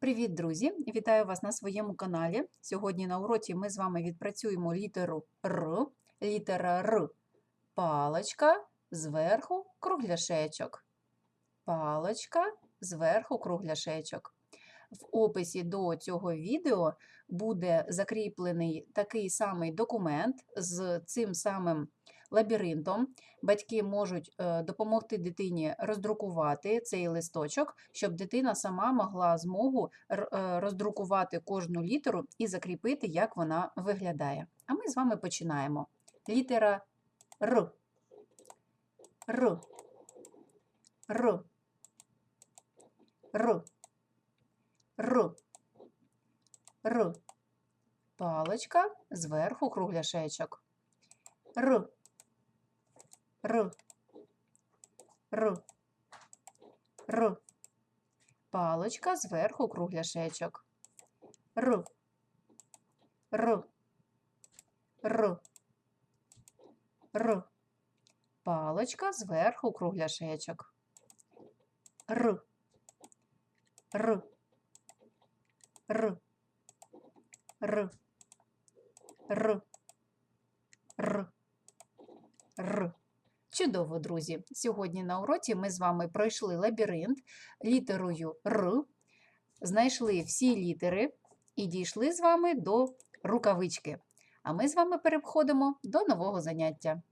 Привіт, друзі! Вітаю вас на своєму каналі. Сьогодні на уроці ми з вами відпрацюємо літеру Р, літера Р, паличка, зверху кругляшечок. Паличка, зверху кругляшечок. В описі до цього відео буде закріплений такий самий документ з цим самим лабіринтом. Батьки можуть е, допомогти дитині роздрукувати цей листочок, щоб дитина сама могла змогу е, роздрукувати кожну літеру і закріпити, як вона виглядає. А ми з вами починаємо. Літера Р. Р. Р. Р. Р. Р. Паличка, зверху кругляшечок. Р. Р. Р. Р. Паличка, зверху кругляшечок. Р. Р. Р. Р. Паличка, зверху кругляшечок. Р. Р. Р. Р. Р. Р. Р. Чудово, друзі! Сьогодні на уроці ми з вами пройшли лабіринт літерою Р, знайшли всі літери і дійшли з вами до рукавички. А ми з вами переходимо до нового заняття.